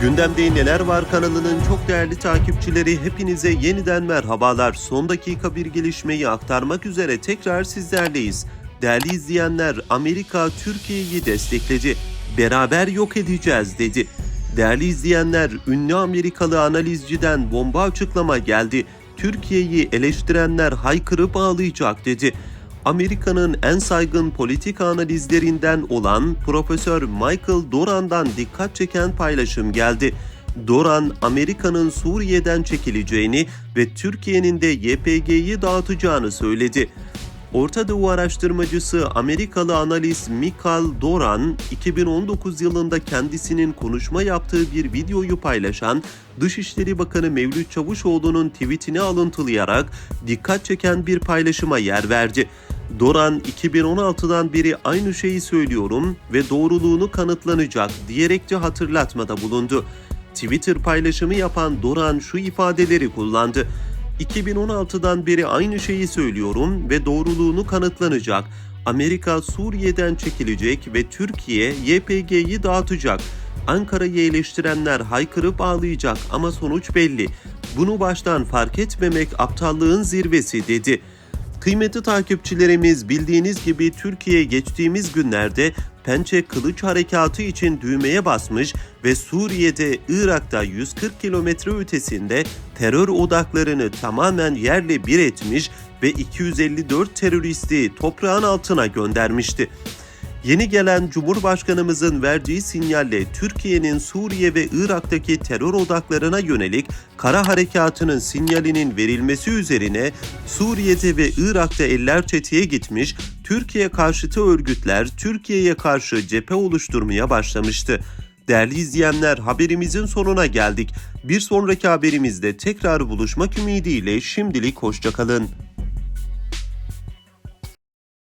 Gündemde Neler Var kanalının çok değerli takipçileri hepinize yeniden merhabalar. Son dakika bir gelişmeyi aktarmak üzere tekrar sizlerleyiz. Değerli izleyenler Amerika Türkiye'yi destekledi. Beraber yok edeceğiz dedi. Değerli izleyenler ünlü Amerikalı analizciden bomba açıklama geldi. Türkiye'yi eleştirenler haykırıp ağlayacak dedi. Amerika'nın en saygın politika analizlerinden olan Profesör Michael Doran'dan dikkat çeken paylaşım geldi. Doran, Amerika'nın Suriye'den çekileceğini ve Türkiye'nin de YPG'yi dağıtacağını söyledi. Orta Doğu araştırmacısı Amerikalı analist Michael Doran, 2019 yılında kendisinin konuşma yaptığı bir videoyu paylaşan Dışişleri Bakanı Mevlüt Çavuşoğlu'nun tweetini alıntılayarak dikkat çeken bir paylaşıma yer verdi. Doran 2016'dan beri aynı şeyi söylüyorum ve doğruluğunu kanıtlanacak diyerek de hatırlatmada bulundu. Twitter paylaşımı yapan Doran şu ifadeleri kullandı. 2016'dan beri aynı şeyi söylüyorum ve doğruluğunu kanıtlanacak. Amerika Suriye'den çekilecek ve Türkiye YPG'yi dağıtacak. Ankara'yı eleştirenler haykırıp ağlayacak ama sonuç belli. Bunu baştan fark etmemek aptallığın zirvesi dedi. Kıymetli takipçilerimiz bildiğiniz gibi Türkiye geçtiğimiz günlerde Pençe Kılıç Harekatı için düğmeye basmış ve Suriye'de Irak'ta 140 kilometre ötesinde terör odaklarını tamamen yerle bir etmiş ve 254 teröristi toprağın altına göndermişti. Yeni gelen Cumhurbaşkanımızın verdiği sinyalle Türkiye'nin Suriye ve Irak'taki terör odaklarına yönelik kara harekatının sinyalinin verilmesi üzerine Suriye'de ve Irak'ta eller çeteye gitmiş, Türkiye karşıtı örgütler Türkiye'ye karşı cephe oluşturmaya başlamıştı. Değerli izleyenler haberimizin sonuna geldik. Bir sonraki haberimizde tekrar buluşmak ümidiyle şimdilik hoşçakalın.